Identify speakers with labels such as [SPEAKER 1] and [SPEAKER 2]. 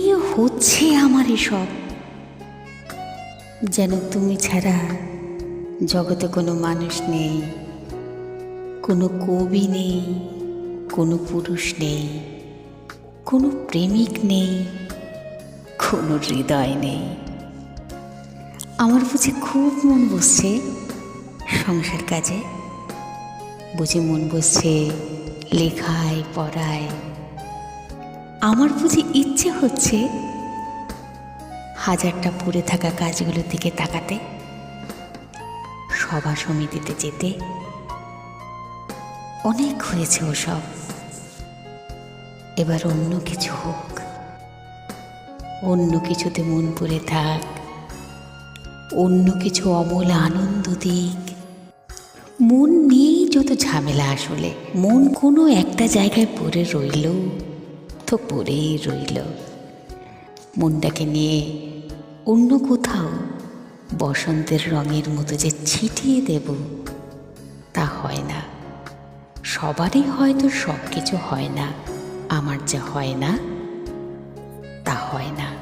[SPEAKER 1] হচ্ছে আমার এসব? যেন তুমি ছাড়া জগতে কোনো মানুষ নেই, কোনো কবি নেই, কোনো পুরুষ নেই, কোনো প্রেমিক নেই, কোনো হৃদয় নেই। আমার বুঝি খুব মন বসছে সংসার কাজে। বুঝি মন বসছে লেখায়, পড়ায় আমার বুঝি ইচ্ছে হচ্ছে হাজারটা পড়ে থাকা কাজগুলোর দিকে তাকাতে, সভা সমিতিতে যেতে। অনেক হয়েছে ওসব। এবার অন্য কিছু হোক। অন্য কিছুতে মন পড়ে থাক। অন্য কিছু অমল আনন্দ দিক। মন নিয়েই যত ঝামেলা আসলে। মন কোনো একটা জায়গায় পড়ে রইল। তো পড়েই রইল। মুন্ডাকে নিয়ে অন্য কোথাও বসন্তের রঙের মতো যে ছিটিয়ে দেব, তা হয় না। সবারই হয়তো সব কিছু হয় না, আমার যা হয় না, তা হয় না।